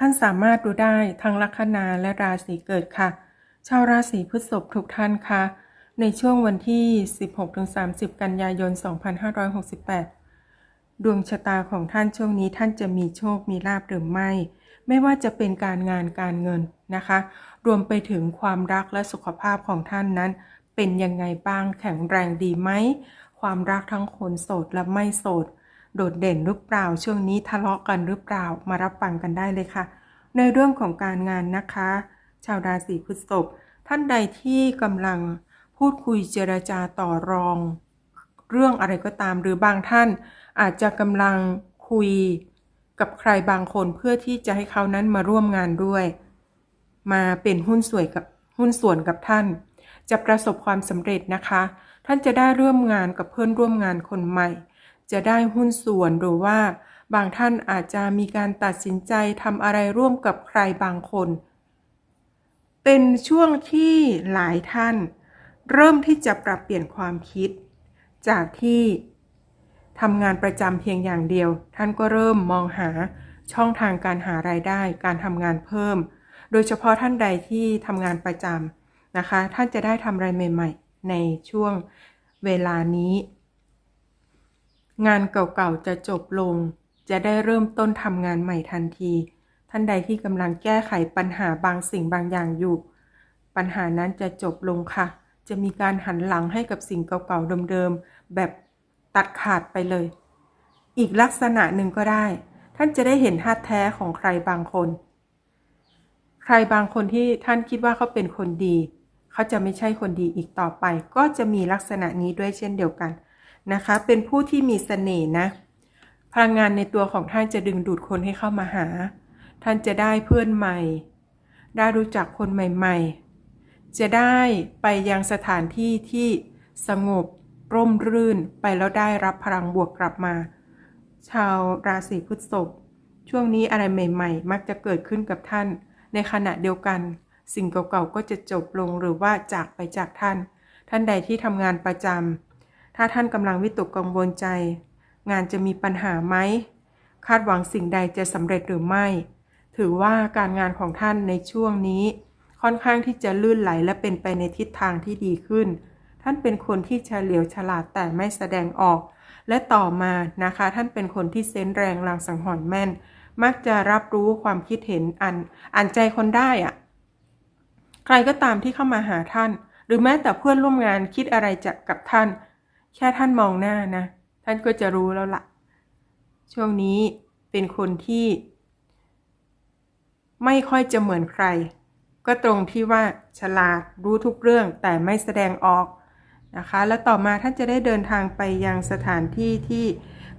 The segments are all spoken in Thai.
ท่านสามารถดูได้ทั้งลัคนาและราศีเกิดค่ะ ชาวราศีพฤษภทุกท่านคะในช่วงวันที่ 16-30 กันยายน 2568 ดวงชะตาของท่านช่วงนี้ท่านจะมีโชคมีลาภหรือไม่ ไม่ว่าจะเป็นการงานการเงินนะคะ รวมไปถึงความรักและสุขภาพของท่านนั้น เป็นยังไงบ้างแข็งแรงดีไหม ความรักทั้งคนโสดและไม่โสดโดดเด่นหรือเปล่าช่วงนี้ทะเลาะกันหรือเปล่ามารับฟังกันได้เลยค่ะ ในเรื่องของการงานนะคะ ชาวราศีพฤษภท่านใดที่กำลังพูดคุยเจรจาต่อรอง เรื่องอะไรก็ตามหรือบางท่านอาจจะกำลังคุยกับใครบางคนเพื่อที่จะให้เขานั้นมาร่วมงานด้วย มาเป็นหุ้นส่วนกับหุ้นส่วนกับท่าน จะประสบความสำเร็จนะคะ ท่านจะได้ร่วมงานกับเพื่อนร่วมงานคนใหม่ จะได้หุ้นส่วนหรือว่า บางท่านอาจจะมีการตัดสินใจทำอะไรร่วมกับใครบางคน เป็นช่วงที่หลายท่าน เริ่มที่จะปรับเปลี่ยนความคิด จากที่ทำงานประจำเพียงอย่างเดียว ท่านก็เริ่มมองหาช่องทางการหารายได้ การทำงานเพิ่ม โดยเฉพาะท่านใดที่ทำงานประจำนะคะ ท่านจะได้ทำอะไรใหม่ ๆ ในช่วงเวลานี้ งานเก่าๆจะจบลง จะได้เริ่มต้นทำงานใหม่ทันที ท่านใดที่กำลังแก้ไขปัญหาบางสิ่งบางอย่างอยู่ ปัญหานั้นจะจบลงค่ะ จะมีการหันหลังให้กับสิ่งเก่าๆเดิมๆแบบตัดขาดไปเลย อีกลักษณะหนึ่งก็ได้ ท่านจะได้เห็นท่าแท้ของใครบางคน ใครบางคนที่ท่านคิดว่าเขาเป็นคนดี เขาจะไม่ใช่คนดีอีกต่อไป ก็จะมีลักษณะนี้ด้วยเช่นเดียวกันนะคะ เป็นผู้ที่มีเสน่ห์นะ พลังงานในตัวของท่านจะดึงดูดคนให้เข้ามาหา ท่านจะได้เพื่อนใหม่ ได้รู้จักคนใหม่ ๆ จะได้ไปยังสถานที่ที่สงบร่มรื่นไปแล้วได้รับพลังบวกกลับมา ชาวราศีพฤษภช่วงนี้อะไรใหม่ ๆ มักจะเกิดขึ้นกับท่าน ในขณะเดียวกัน สิ่งเก่าๆก็จะจบลงหรือว่าจากไปจากท่าน ท่านใดที่ทำงานประจำถ้าท่านกำลังวิตกกังวลใจ งานจะมีปัญหาไหม คาดหวังสิ่งใดจะสำเร็จหรือไม่ ถือว่าการงานของท่านในช่วงนี้ ค่อนข้างที่จะลื่นไหลและเป็นไปในทิศทางที่ดีขึ้น ท่านเป็นคนที่เฉลียวฉลาดแต่ไม่แสดงออก และต่อมานะคะ ท่านเป็นคนที่เซนแรงลางสังหรณ์แม่น มักจะรับรู้ความคิดเห็นอันอ่านใจคนได้อะใครก็ตามที่เข้ามาหาท่าน หรือแม้แต่เพื่อนร่วมงานคิดอะไรจะกับท่าน แค่ท่านมองหน้านะ ท่านก็จะรู้แล้วละ่ะ ช่วงนี้เป็นคนที่ ไม่ค่อยจะเหมือนใคร ก็ตรงที่ว่าฉลาดรู้ทุกเรื่องแต่ไม่แสดงออกนะคะ และต่อมาท่านจะได้เดินทางไปยังสถานที่ที่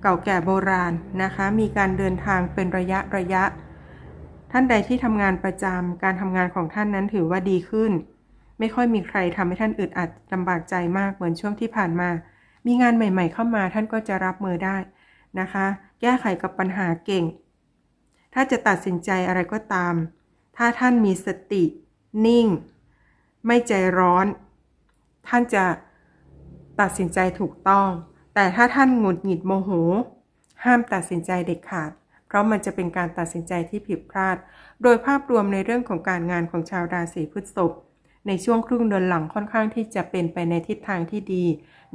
เก่าแก่โบราณนะคะ มีการเดินทางเป็นระยะระยะ ท่านใดที่ทำงานประจำการทำงานของท่านนั้นถือว่าดีขึ้น ไม่ค่อยมีใครทำให้ท่านอึดอัดลำบากใจมากเหมือนช่วงที่ผ่านมา มีงานใหม่ ๆ เข้ามาท่านก็จะรับมือได้นะคะ แก้ไขกับปัญหาเก่ง ถ้าจะตัดสินใจอะไรก็ตาม ถ้าท่านมีสติ นิ่ง ไม่ใจร้อน ท่านจะตัดสินใจถูกต้อง แต่ถ้าท่านหงุดหงิดโมโห ห้ามตัดสินใจเด็ดขาด เพราะมันจะเป็นการตัดสินใจที่ผิดพลาด โดยภาพรวมในเรื่องของการงานของชาวราศีพฤษภ ในช่วงครึ่งเดือนหลังค่อนข้างที่จะเป็นไปในทิศทางที่ดี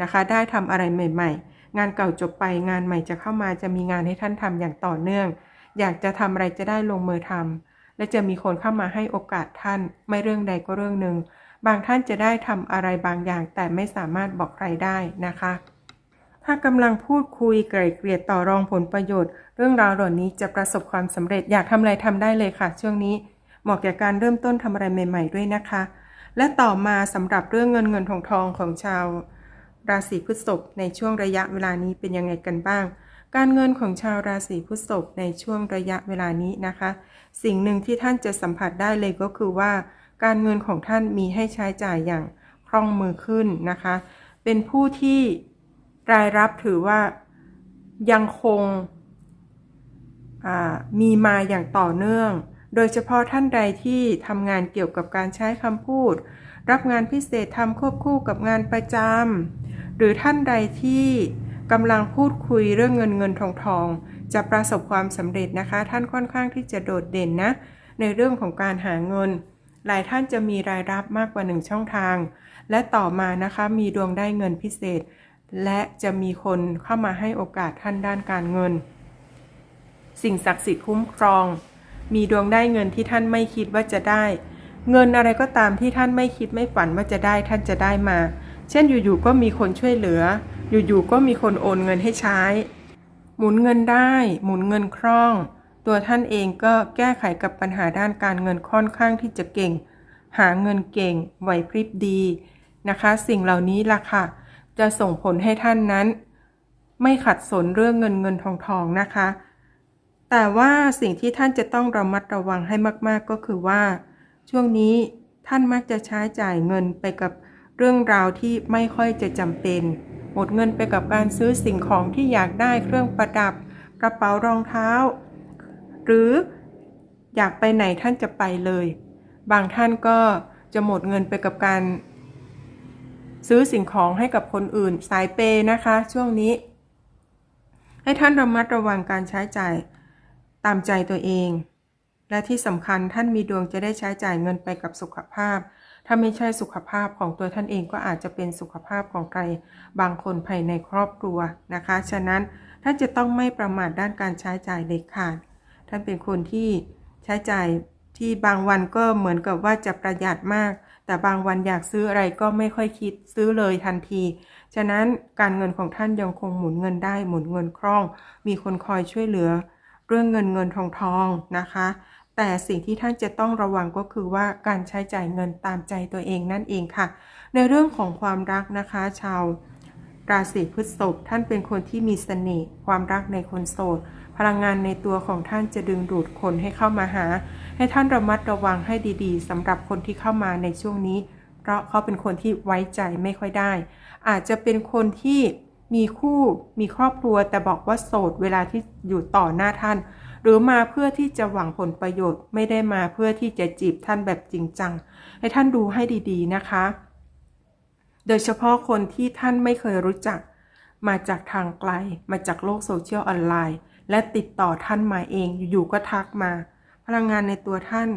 นะคะ ได้ทำอะไรใหม่ ๆ งานเก่าจบไปงานใหม่จะเข้ามาจะมีงานให้ท่านทำอย่างต่อเนื่อง อยากจะทำอะไรจะได้ลงมือทำและจะมีคนเข้ามาให้โอกาสท่าน ไม่เรื่องใดก็เรื่องหนึ่งบางท่านจะได้ทำอะไรบางอย่าง แต่ไม่สามารถบอกใครได้นะคะ ถ้ากำลังพูดคุยไกล่เกลี่ยต่อรองผลประโยชน์ เรื่องราวเหล่านี้จะประสบความสำเร็จอยากทำอะไรทำได้เลยค่ะ ช่วงนี้เหมาะแก่การเริ่มต้นทำอะไรใหม่ ๆ ด้วยนะคะ และต่อมาสำหรับเรื่องเงินเงินทองทองของชาว ราศีพฤษภในช่วงระยะเวลานี้เป็นยังไงกันบ้าง การเงินของชาวราศีพฤษภในช่วงระยะเวลานี้นะคะ สิ่งหนึ่งที่ท่านจะสัมผัสได้เลยก็คือว่า การเงินของท่านมีให้ใช้จ่ายอย่างคล่องมือขึ้นนะคะ เป็นผู้ที่รายรับถือว่ายังคงมีมาอย่างต่อเนื่อง โดยเฉพาะท่านใดที่ทำงานเกี่ยวกับการใช้คำพูด รับงานพิเศษทำควบคู่กับงานประจำหรือท่านใดที่กำลังพูดคุยเรื่องเงินเงินทองทองจะประสบความสำเร็จนะคะ ท่านค่อนข้างที่จะโดดเด่นนะ ในเรื่องของการหาเงิน หลายท่านจะมีรายรับมากกว่าหนึ่งช่องทาง และต่อมานะคะมีดวงได้เงินพิเศษ และจะมีคนเข้ามาให้โอกาสท่านด้านการเงิน สิ่งศักดิ์สิทธิ์คุ้มครอง มีดวงได้เงินที่ท่านไม่คิดว่าจะได้ เงินอะไรก็ตามที่ท่านไม่คิดไม่ฝันว่าจะได้ท่านจะได้มา เช่นอยู่ๆก็มีคนช่วยเหลือ อยู่ๆก็มีคนโอนเงินให้ใช้ หมุนเงินได้ หมุนเงินคล่อง ตัวท่านเองก็แก้ไขกับปัญหาด้านการเงินค่อนข้างที่จะเก่ง หาเงินเก่งไหวพริบดีนะคะ สิ่งเหล่านี้ล่ะค่ะ จะส่งผลให้ท่านนั้น ไม่ขัดสนเรื่องเงินเงินทองทองนะคะ แต่ว่าสิ่งที่ท่านจะต้องระมัดระวังให้มาก ๆ ก็คือว่า ช่วงนี้ท่านมักจะใช้จ่ายเงินไปกับเรื่องราวที่ไม่ค่อยจะจำเป็น หมดเงินไปกับการซื้อสิ่งของที่อยากได้เครื่องประดับ กระเป๋ารองเท้า หรืออยากไปไหนท่านจะไปเลย บางท่านก็จะหมดเงินไปกับการ ซื้อสิ่งของให้กับคนอื่น สายเปนะคะ ช่วงนี้ ให้ท่านระมัดระวังการใช้จ่าย ตามใจตัวเอง และที่สำคัญท่านมีดวงจะได้ใช้จ่ายเงินไปกับสุขภาพ ถ้าไม่ใช่สุขภาพของตัวท่านเองก็อาจจะเป็นสุขภาพของใคร บางคนภายในครอบครัวนะคะ ฉะนั้นท่านจะต้องไม่ประมาทด้านการใช้จ่ายเด็ดขาด ท่านเป็นคนที่ใช้จ่ายที่บางวันก็เหมือนกับว่าจะประหยัดมาก แต่บางวันอยากซื้ออะไรก็ไม่ค่อยคิดซื้อเลยทันที ฉะนั้นการเงินของท่านยังคงหมุนเงินได้หมุนเงินคล่อง มีคนคอยช่วยเหลือ เรื่องเงินเงินทองทองนะคะ แต่สิ่งที่ท่านจะต้องระวังก็คือว่าการใช้จ่ายเงินตามใจตัวเองนั่นเองค่ะ ในเรื่องของความรักนะคะ ชาวราศีพฤษภท่านเป็นคนที่มีเสน่ห์ความรักในคนโสด พลังงานในตัวของท่านจะดึงดูดคนให้เข้ามาหา ให้ท่านระมัดระวังให้ดีๆสำหรับคนที่เข้ามาในช่วงนี้ เพราะเขาเป็นคนที่ไว้ใจไม่ค่อยได้ อาจจะเป็นคนที่ มีคู่มีครอบครัวแต่บอกว่าโสดเวลาที่อยู่ต่อหน้าท่าน หรือมาเพื่อที่จะหวังผลประโยชน์ ไม่ได้มาเพื่อที่จะจีบท่านแบบจริงจัง ให้ท่านดูให้ดีๆนะคะ โดยเฉพาะคนที่ท่านไม่เคยรู้จัก มาจากทางไกล มาจากโลกโซเชียลออนไลน์ และติดต่อท่านมาเองอยู่ๆก็ทักมา พลังงานในตัวท่าน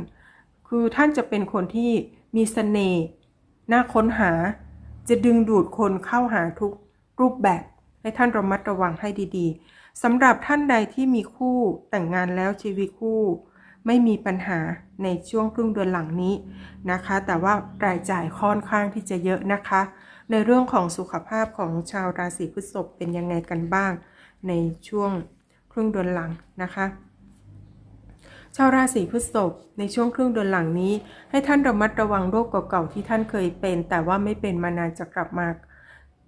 คือท่านจะเป็นคนที่มีสเสน่ห์น่าค้นหา จะดึงดูดคนเข้าหาทุก รูปแบบให้ท่านระมัดระวังให้ดีๆสำหรับท่านใดที่มีคู่แต่งงานแล้วชีวิตคู่ ไม่มีปัญหาในช่วงครึ่งเดือนหลังนี้นะคะ แต่ว่ารายจ่ายค่อนข้างที่จะเยอะนะคะ ในเรื่องของสุขภาพของชาวราศีพฤษภเป็นยังไงกันบ้าง ในช่วงครึ่งเดือนหลังนะคะชาวราศีพฤษภในช่วงครึ่งเดือนหลังนี้ ให้ท่านระมัดระวังโรคเก่าๆที่ท่านเคยเป็น แต่ว่าไม่เป็นมานานจะกลับมา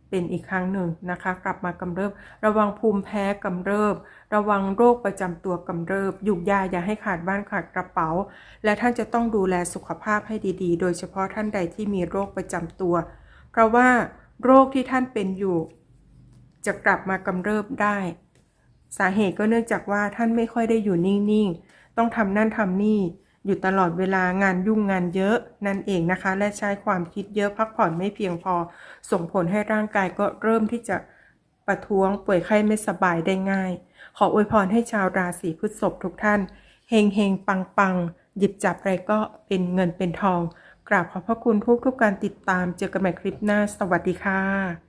เป็นอีกครั้งหนึ่งนะคะ กลับมากำเริบ ระวังภูมิแพ้กำเริบ ระวังโรคประจำตัวกำเริบยุกยาอย่าให้ขาดบ้านขาดกระเป๋า และท่านจะต้องดูแลสุขภาพให้ดีๆ โดยเฉพาะท่านใดที่มีโรคประจำตัว เพราะว่าโรคที่ท่านเป็นอยู่ จะกลับมากำเริบได้ สาเหตุก็เนื่องจากว่าท่านไม่ค่อยได้อยู่นิ่งๆ ต้องทำนั่นทำนี่ อยู่ตลอดเวลางานยุ่งงานเยอะนั่นเองนะคะ และใช้ความคิดเยอะพักผ่อนไม่เพียงพอ ส่งผลให้ร่างกายก็เริ่มที่จะประท้วงป่วยไข้ไม่สบายได้ง่าย ขออวยพรให้ชาวราศีพฤษภทุกท่านเฮงเฮงปังปังหยิบจับอะไรก็เป็นเงินเป็นทอง กราบขอบพระคุณทุกทุกการติดตามเจอกันใหม่คลิปหน้า สวัสดีค่ะ